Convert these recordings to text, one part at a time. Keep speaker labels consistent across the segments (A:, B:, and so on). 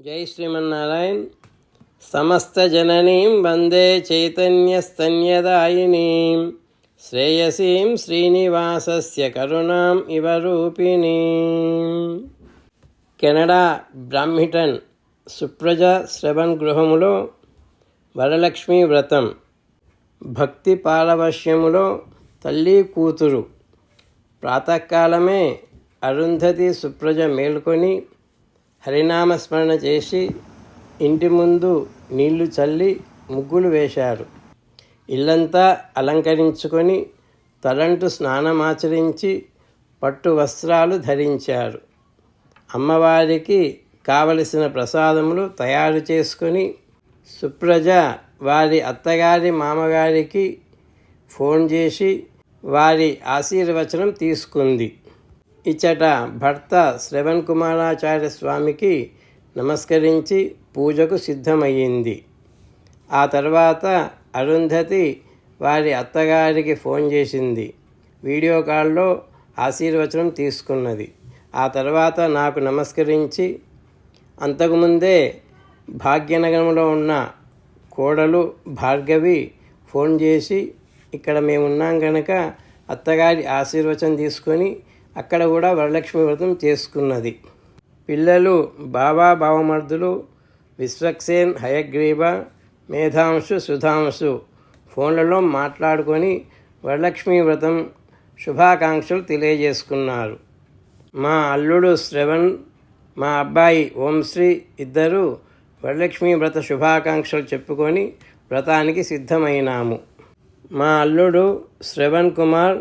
A: జై శ్రీమన్నారాయణ్. సమస్త జననీం వందే చైతన్యస్తన్యదాయినీం. శ్రేయసీం శ్రీనివాసస్య కరుణాం ఇవ రూపిణీం. కెనడా బ్రాహ్మిటన్ సుప్రజ శ్రవణ్ గృహములో వరలక్ష్మి వ్రతం. భక్తి పారవశ్యములో తల్లి కూతురు. ప్రాతకాలమే అరుంధతి సుప్రజ మేల్కొని హరినామస్మరణ చేసి ఇంటి ముందు నీళ్ళు చల్లి ముగ్గులు వేశారు. ఇల్లంతా అలంకరించుకొని తలంటు స్నానమాచరించి పట్టు వస్త్రాలు ధరించారు. అమ్మవారికి కావలసిన ప్రసాదములు తయారు చేసుకొని సుప్రజ వారి అత్తగారి మామగారికి ఫోన్ చేసి వారి ఆశీర్వచనం తీసుకుంది. ఇచ్చట భర్త శ్రవణ్ కుమారాచార్య స్వామికి నమస్కరించి పూజకు సిద్ధమయ్యింది. ఆ తర్వాత అరుంధతి వారి అత్తగారికి ఫోన్ చేసింది. వీడియో కాల్లో ఆశీర్వచనం తీసుకున్నది. ఆ తర్వాత నాకు నమస్కరించి అంతకుముందే భాగ్యనగరంలో ఉన్న కోడలు భార్గవి ఫోన్ చేసి ఇక్కడ మేము ఉన్నాం కనుక అత్తగారి ఆశీర్వచనం తీసుకొని అక్కడ కూడా వరలక్ష్మి వ్రతం చేసుకున్నది. పిల్లలు బాబా బావమర్దులు విశ్వక్సేన్ హయగ్రీవ మేధాంశు సుధాంశు ఫోన్లలో మాట్లాడుకొని వరలక్ష్మి వ్రతం శుభాకాంక్షలు తెలియజేసుకున్నారు. మా అల్లుడు శ్రవణ్ మా అబ్బాయి ఓంశ్రీ ఇద్దరు వరలక్ష్మి వ్రత శుభాకాంక్షలు చెప్పుకొని వ్రతానికి సిద్ధమైనాము. మా అల్లుడు శ్రవణ్ కుమార్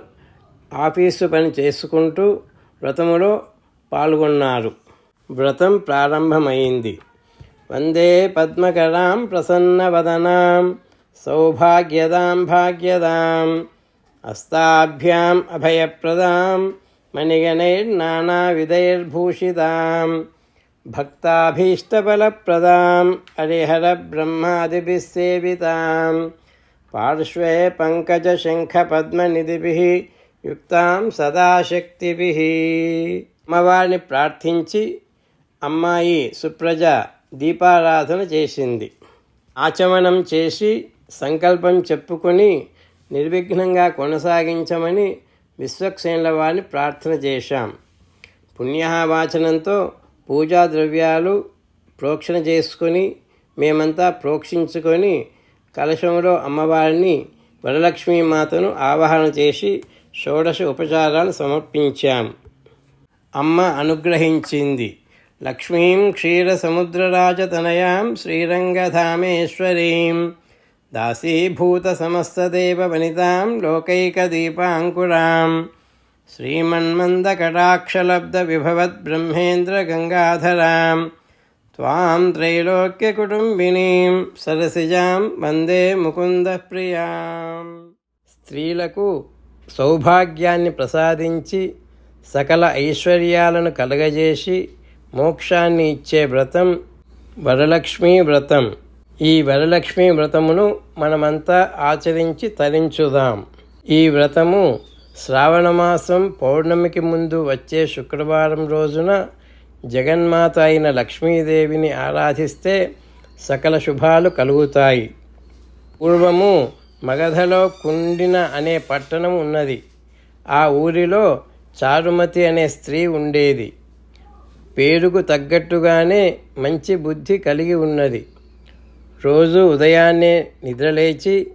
A: ఆఫీసు పని చేసుకుంటూ వ్రతములో పాల్గొన్నారు. వ్రతం ప్రారంభమైంది. వందే పద్మకరాం ప్రసన్నవదనాం. సౌభాగ్యదాం భాగ్యదాం. హస్తాభ్యాం అభయప్రదాం. మణిగణైర్నానావిధైర్భూషితాం. భక్తాభీష్టఫలప్రదాం. హరిహరబ్రహ్మాదిభిः సేవితాం పార్శ్వే పంకజశంఖపద్మనిధిభిः యుక్తాం సదాశక్తిభిः. అమ్మవారిని ప్రార్థించి అమ్మాయి సుప్రజ దీపారాధన చేసింది. ఆచమనం చేసి సంకల్పం చెప్పుకొని నిర్విఘ్నంగా కొనసాగించమని విశ్వక్సేనుల వారిని ప్రార్థన చేశాం. పుణ్యవాచనంతో పూజా ద్రవ్యాలు ప్రోక్షణ చేసుకొని మేమంతా ప్రోక్షించుకొని కలశంలో అమ్మవారిని వరలక్ష్మీమాతను ఆవాహన చేసి షోడశ ఉపచారాలు సమర్పించాం. అమ్మ అనుగ్రహించింది. లక్ష్మీం క్షీరసముద్రరాజతనయాం శ్రీరంగధామేశ్వరీం. దాసీభూత సమస్తదేవ వనితాం లోకైకదీపాంకురాం. శ్రీమన్మందకటాక్షలబ్ధ విభవద్ బ్రహ్మేంద్ర గంగాధరాం. త్వాం త్రైలోక్యకుటుంబినీం సరసిజాం సౌభాగ్యాన్ని ప్రసాదించి సకల ఐశ్వర్యాలను కలగజేసి మోక్షాన్ని ఇచ్చే వ్రతం వరలక్ష్మీ వ్రతం. ఈ వరలక్ష్మీ వ్రతమును మనమంతా ఆచరించి తరించుదాం. ఈ వ్రతము శ్రావణమాసం పౌర్ణమికి ముందు వచ్చే శుక్రవారం రోజున జగన్మాత అయిన లక్ష్మీదేవిని ఆరాధిస్తే సకల శుభాలు కలుగుతాయి. పూర్వము మగధలో కుండిన అనే పట్టణం ఉన్నది. ఆ ఊరిలో చారుమతి అనే స్త్రీ ఉండేది. పేరుకు తగ్గట్టుగానే మంచి బుద్ధి కలిగి ఉన్నది. రోజు ఉదయాన్నే నిద్రలేచి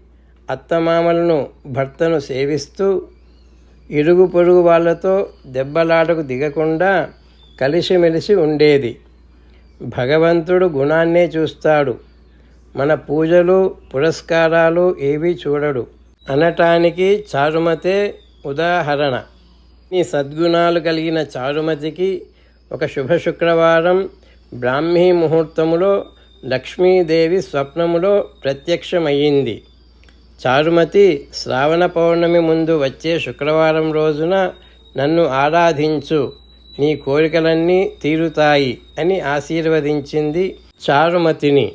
A: అత్తమామలను భర్తను సేవిస్తూ ఇరుగు పొరుగు వాళ్ళతో దెబ్బలాటకు దిగకుండా కలిసిమెలిసి ఉండేది. భగవంతుడు గుణాన్నే చూస్తాడు. మన పూజలు పురస్కారాలు ఏవీ చూడడు. అనటానికి చారుమతే ఉదాహరణ. ఈ సద్గుణాలు కలిగిన చారుమతికి ఒక శుభ శుక్రవారం బ్రాహ్మీ ముహూర్తములో లక్ష్మీదేవి స్వప్నములో ప్రత్యక్షమయ్యింది. చారుమతి శ్రావణ పౌర్ణమి ముందు వచ్చే శుక్రవారం రోజున నన్ను ఆరాధించు. నీ కోరికలన్నీ తీరుతాయి అని ఆశీర్వదించింది చారుమతిని.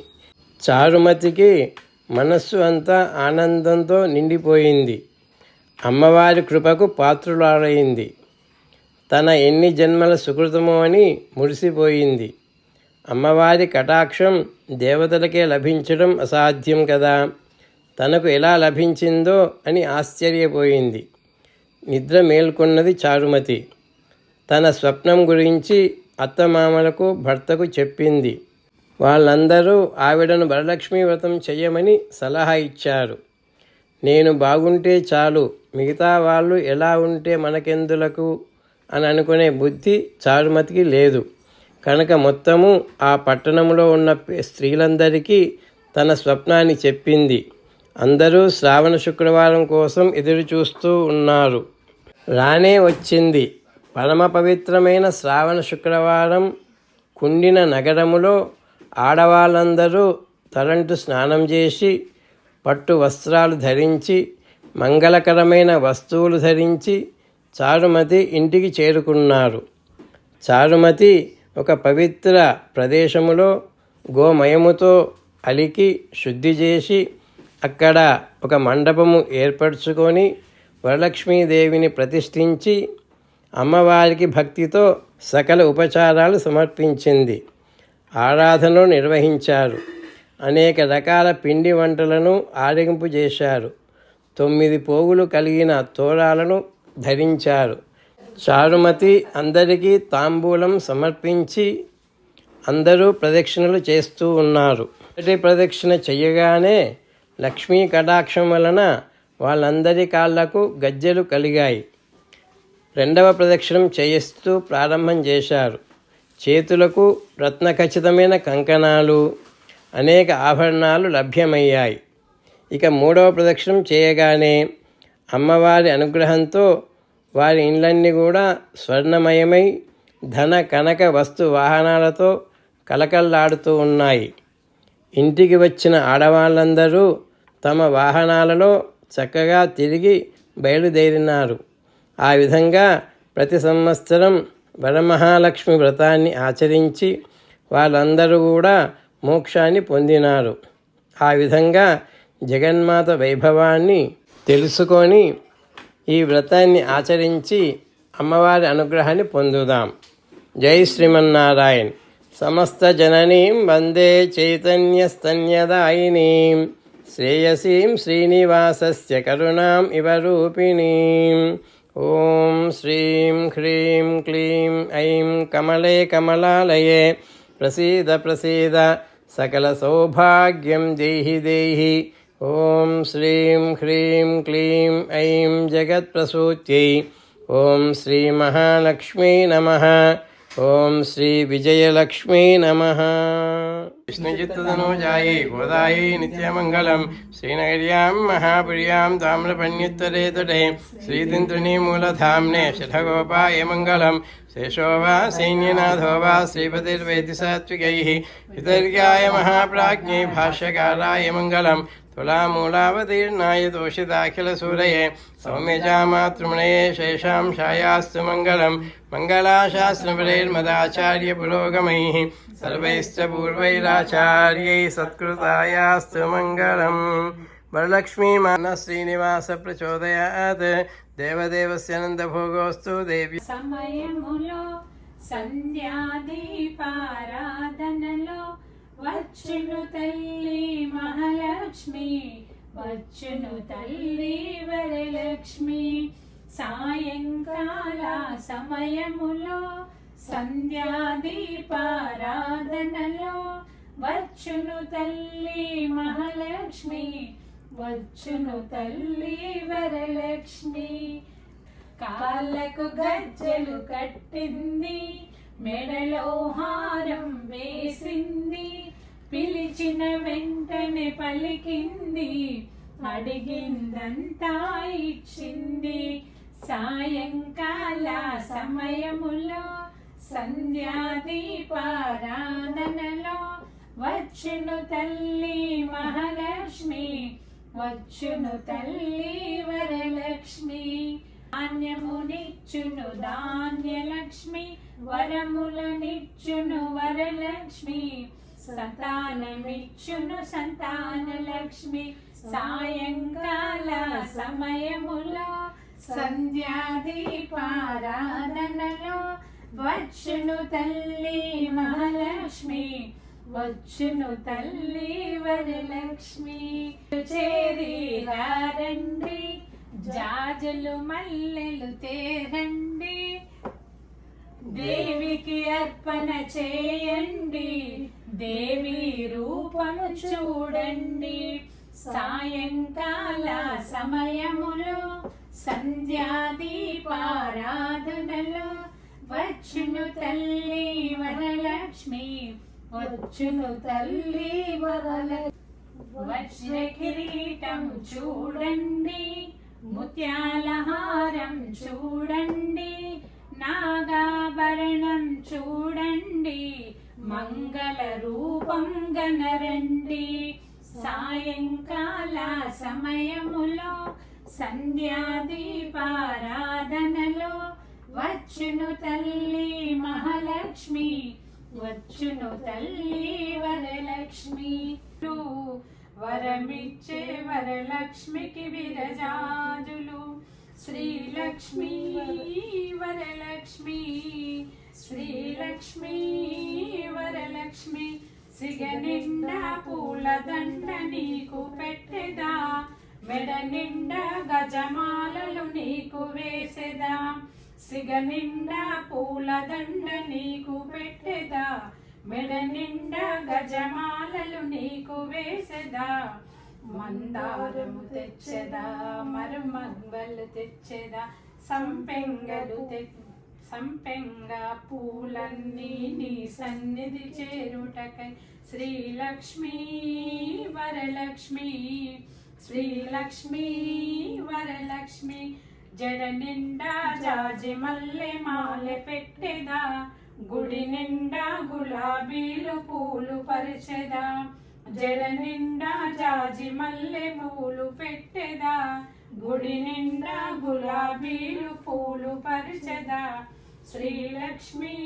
A: చారుమతికి మనస్సు అంతా ఆనందంతో నిండిపోయింది. అమ్మవారి కృపకు పాత్రులాడైంది తన ఎన్ని జన్మల సుకృతమో అని మురిసిపోయింది. అమ్మవారి కటాక్షం దేవతలకే లభించడం అసాధ్యం కదా. తనకు ఎలా లభించిందో అని ఆశ్చర్యపోయింది. నిద్ర మేల్కొన్నది చారుమతి. తన స్వప్నం గురించి అత్తమామలకు భర్తకు చెప్పింది. వాళ్ళందరూ ఆవిడను వరలక్ష్మి వ్రతం చెయ్యమని సలహా ఇచ్చారు. నేను బాగుంటే చాలు మిగతా వాళ్ళు ఎలా ఉంటే మనకెందులకు? అని అనుకునే బుద్ధి చారుమతికి లేదు. కనుక మొత్తము ఆ పట్టణంలో ఉన్న స్త్రీలందరికీ తన స్వప్నాన్ని చెప్పింది. అందరూ శ్రావణ శుక్రవారం కోసం ఎదురు చూస్తూ ఉన్నారు. రానే వచ్చింది. పరమ పవిత్రమైన శ్రావణ శుక్రవారం కుండిన నగరములో ఆడవాళ్ళందరూ తలంటు స్నానం చేసి పట్టు వస్త్రాలు ధరించి మంగళకరమైన వస్తువులు ధరించి చారుమతి ఇంటికి చేరుకున్నారు. చారుమతి ఒక పవిత్ర ప్రదేశములో గోమయముతో అలికి శుద్ధి చేసి అక్కడ ఒక మండపము ఏర్పరచుకొని వరలక్ష్మీదేవిని ప్రతిష్ఠించి అమ్మవారికి భక్తితో సకల ఉపచారాలు సమర్పించింది. ఆరాధనలు నిర్వహించారు. అనేక రకాల పిండి వంటలను ఆడింపు చేశారు. తొమ్మిది పోగులు కలిగిన తోరాలను ధరించారు. చారుమతి అందరికీ తాంబూలం సమర్పించి అందరూ ప్రదక్షిణలు చేస్తూ ఉన్నారు. మొదటి ప్రదక్షిణ చెయ్యగానే లక్ష్మీ కటాక్షం వలన వాళ్ళందరి కాళ్ళకు గజ్జెలు కలిగాయి. రెండవ ప్రదక్షిణం చేయిస్తూ ప్రారంభం చేశారు. చేతులకు రత్న ఖచ్చితమైన కంకణాలు అనేక ఆభరణాలు లభ్యమయ్యాయి. ఇక మూడవ ప్రదక్షిణం చేయగానే అమ్మవారి అనుగ్రహంతో వారి ఇండ్లన్నీ కూడా స్వర్ణమయమై ధన కనక వస్తు వాహనాలతో కలకల్లాడుతూ ఉన్నాయి. ఇంటికి వచ్చిన ఆడవాళ్ళందరూ తమ వాహనాలలో చక్కగా తిరిగి బయలుదేరినారు. ఆ విధంగా ప్రతి సంవత్సరం వరమహాలక్ష్మి వ్రతాన్ని ఆచరించి వాళ్ళందరూ కూడా మోక్షాన్ని పొందినారు. ఆ విధంగా జగన్మాత వైభవాన్ని తెలుసుకొని ఈ వ్రతాన్ని ఆచరించి అమ్మవారి అనుగ్రహాన్ని పొందుదాం. జై శ్రీమన్నారాయణ్. సమస్త జననీం వందే చైతన్యస్తన్యదాయినీం. శ్రేయసీం శ్రీనివాసస్య కరుణాం ఇవ రూపిణీం. ఓం శ్రీం హ్రీం క్లీం ఐం కమలే కమలాలయే. ప్రసీద ప్రసీద సకల సౌభాగ్యం దేహి దేహి. ఓం శ్రీం హ్రీం క్లీం ఐం జగత్ప్రసూత్యై. ఓం శ్రీ మహాలక్ష్మీ నమః. ఓం శ్రీ విజయలక్ష్మీ నమ. విష్ణుచిత్తనోజాయై గోదాయై నిత్యమంగళం. శ్రీనగర్యాం మహాపుర్యాం తామ్రపణ్యుత్తరే తటే శ్రీతింత్రిణీ మూలధామ్నే శఠగోపాయ మంగళం. శేషో వా సైన్యనాథో వా శ్రీపతిర్వేది సాత్వికైः పితర్యాయ మహాప్రాజ్ఞై భాష్యకారాయ మంగళం. तुलामूलावतीर्णाय दूषिताखिलसूरये सौम्यजामातृमणये शेषां छायास्तु मङ्गलं मङ्गलाशास्त्रपरैर्मदाचार्यपुरोगमैः सर्वैश्च पूर्वैराचार्यैः सत्कृतायास्तु मङ्गलम् वरलक्ष्मी मानश्रीनिवासप्रचोदयात् देवदेवस्यानन्दभोगोऽस्तु देवी
B: समयमुलो सन्ध्यादीपाराधनलो వచ్చును తల్లి మహాలక్ష్మి వచ్చును తల్లి వరలక్ష్మి. సాయంకాల సమయములో సంధ్యాదీపారాధనలో వచ్చును తల్లి మహాలక్ష్మి వచ్చును తల్లి వరలక్ష్మి. కాళ్ళకు గజ్జలు కట్టింది మెడలో హారం వేసింది. పిలిచిన వెంటనే పలికింది. అడిగిందంతా ఇచ్చింది. సాయంకాల సమయములో సంధ్యాదీపారాధనలో వచ్చును తల్లి మహాలక్ష్మి వచ్చును తల్లి వరలక్ష్మి. ధాన్యమునిచ్చును ధాన్యలక్ష్మి వరములనిచ్చును వరలక్ష్మి. సంతానమిచ్చును సంతానలక్ష్మి. సాయంకాల సమయములో సంధ్యాదీపారాధనలో వచ్చును తల్లి మహాలక్ష్మి. వచ్చును తల్లి వరలక్ష్మి. చేరి రండి. జాజులు మల్లెలు తేరండి. దేవికి అర్పణ చేయండి. దేవి రూపము చూడండి. సాయంకాల సమయములో సంధ్యాదీపారాధనలో వచ్చును తల్లి వరలక్ష్మి. వచ్చును తల్లి వరలక్ష్మి. వజ్ర కిరీటం చూడండి. ముత్యాలహారం చూడండి నాగాభరణం చూడండి మంగళ రూపం గనరండి. సాయంకాల సమయములో సంధ్యాదీపారాధనలో వచ్చును తల్లి మహాలక్ష్మి వచ్చును తల్లి వరలక్ష్మి. వరమిచ్చే వరలక్ష్మికి విరజాజులు. శ్రీలక్ష్మి వరలక్ష్మి. శ్రీలక్ష్మి వరలక్ష్మి. సిగ నిండా పూలదండ నీకు పెట్టెదా. మెడ నిండా గజమాలలు నీకు వేసెదా. సిగ నిండా పూలదండ నీకు పెట్టెదా. మెడ నిండా గజమాలలు నీకు వేసెదా? మందారము తెచ్చెదా? మరుమంగలు తెచ్చెదా? సంపెంగలు తె సంపెంగ పూలన్నీ నీ సన్నిధి చేరుటకై. శ్రీలక్ష్మి వరలక్ష్మి శ్రీలక్ష్మి వరలక్ష్మి జడ నిండా జాజి మల్లె మాలె పెట్టెదా? గుడి నిండా గులాబీలు పూలు పరిచెదా. జల నిండా జాజి మల్లె పూలు పెట్టెదా. గుడి నిండా గులాబీలు పూలు పరిచెదా. శ్రీలక్ష్మి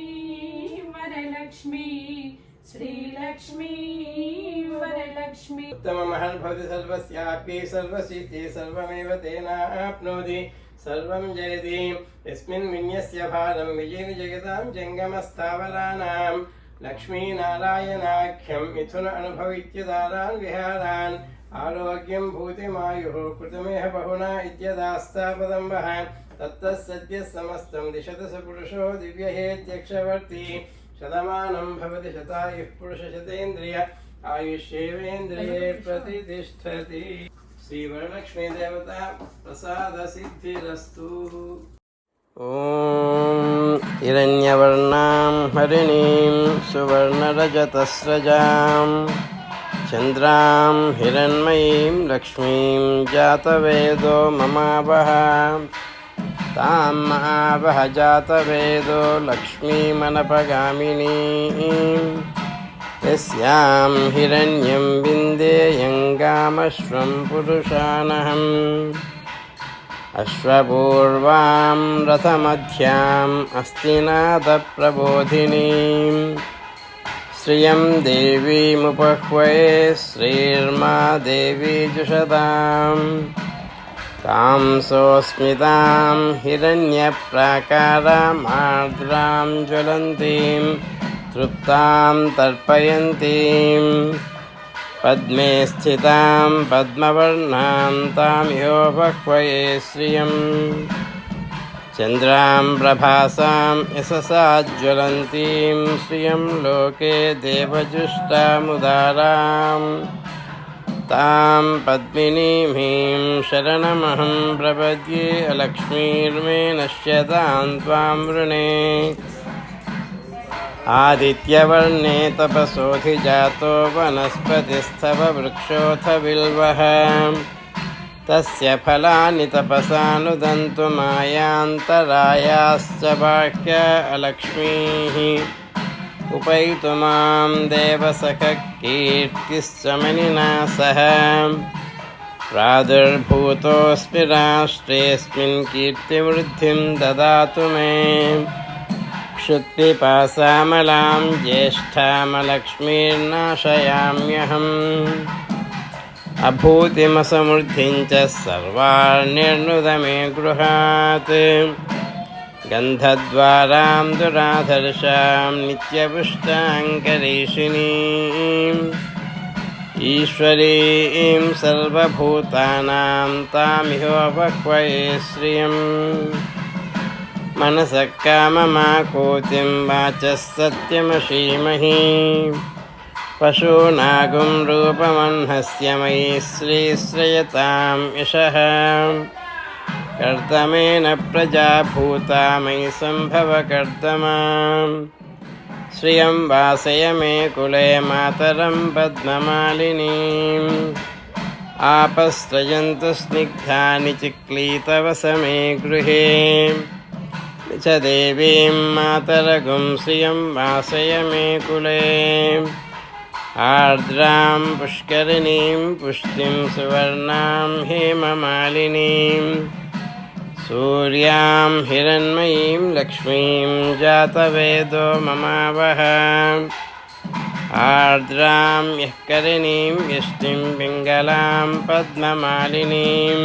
B: వరలక్ష్మి శ్రీలక్ష్మి వరలక్ష్మి.
A: ఉత్తమ మహాన్ భవతి సర్వస్యాపి సర్వసిద్ధి సర్వమేవ తేనా ఆప్నోది सर्वं जयति। यस्मिन् विन्यस्य भारं विजयति जगतां जङ्गमस्थावराणां लक्ष्मीनारायणाख्यं मिथुन अनुभवित्यदारान् विहारान्। आरोग्यं भूतिमायुः कृतमेह बहुना इत्यदास्तापदम्बः तत्तः सद्यः समस्तं दिशतु स पुरुषो दिव्यहेत्यक्षवर्ती। शतमानं भवति शतायुः पुरुषशतेन्द्रिय आयुष्येवेन्द्रिये శ్రీ వరలక్ష్మీ దేవత ప్రసాద సిద్ధిరస్తు ఓం హిరణ్యవర్ణాం హరిణీం సువర్ణరజతస్రజాం. చంద్రాం హిరణ్మయీం లక్ష్మీం జాతవేదో మమావహ. తాం మహావహ జాతవేదో లక్ష్మీమనపగామినీ. यस्यां हिरण्यं विन्देयङ्गामश्वं पुरुषानहम्। अश्वपूर्वां रथमध्याम् अस्तिनाथप्रबोधिनीं श्रियं देवीमुपह्वये श्रीर्मा देवी जुषताम्। तां सोऽस्मितां हिरण्यप्राकारामार्द्रां ज्वलन्तीं तृप्तां तर्पयन्तीं पद्मे स्थितां पद्मवर्णां तां यो बह्वये श्रियं चन्द्रां प्रभासां यशसा ज्वलन्तीं श्रियं लोके देवजुष्टामुदाराम्। तां पद्मिनीमीं शरणमहं प्रपद्ये अलक्ष्मीर्मे नश्यतां त्वां वृणे। आदित्यवर्णे तपसोऽधिजातो वनस्पतिस्थव वृक्षोऽथ बिल्वः तस्य फलानि तपसानुदन्तु मायान्तरायाश्च बाह्य अलक्ष्मीः। उपैतु मां देवसखः कीर्तिश्च मनिना सह प्रादुर्भूतोऽस्मि राष्ट्रेऽस्मिन् कीर्तिवृद्धिं ददातु मे क्षुत्पिपासामलां ज्येष्ठामलक्ष्मीर्नाशयाम्यहम् अभूतिमसमृद्धिं च सर्वार्निर्नुद मे गृहात् गन्धद्वारां दुराधर्षां नित्यपुष्टाङ्करीषिणीम् ईश्वरीं सर्वभूतानां तामिहोपक्वये श्रियम् मनसः काममाकोतिं वाचः सत्यमशीमहि पशूनागुं रूपमह्नस्य मयि श्रीश्रयतां यशः कर्दमेन प्रजाभूता मयि सम्भवकर्दमा श्रियं वासय मे कुले मातरं पद्ममालिनीम् आपस्त्रयन्तु स्निग्धानि चिक्लीतवसमे गृहे च देवीं मातरगुं श्रियं वासय मे कुले आर्द्रां पुष्करिणीं पुष्टिं सुवर्णां हेममालिनीं सूर्यां हिरण्मयीं लक्ष्मीं जातवेदो ममावह आर्द्रां यः करिणीं यष्टिं पिङ्गलां पद्ममालिनीं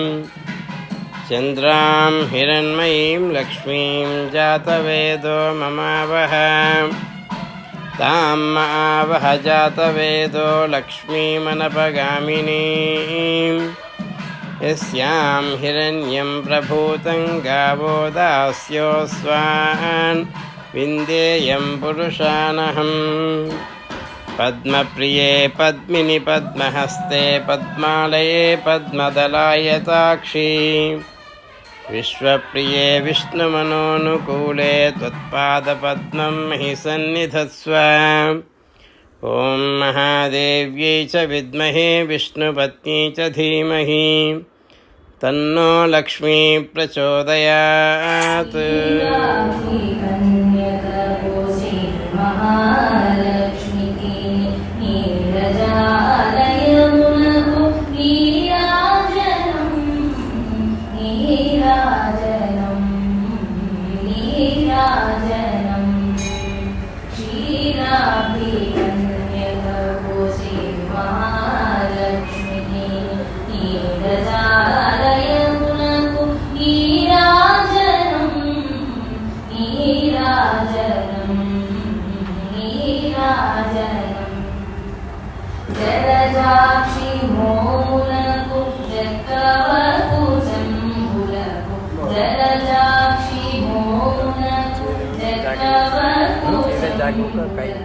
A: चन्द्रां हिरण्मयीं लक्ष्मीं जातवेदो ममावह तां आवह जातवेदो लक्ष्मीमनपगामिनीं। यस्यां हिरण्यं प्रभूतं गावो दास्योऽस्वान् विन्देयं पुरुषानहम्। पद्मप्रिये पद्मिनि पद्महस्ते पद्मालये पद्मदलायताक्षी विश्वप्रिये विष्णुमनोनुकूले त्वत्पादपद्मं महि सन्निधत्स्व ॐ महादेव्यै च विद्महे विष्णुपत्नी च धीमहि तन्नो लक्ष्मी प्रचोदयात्
C: look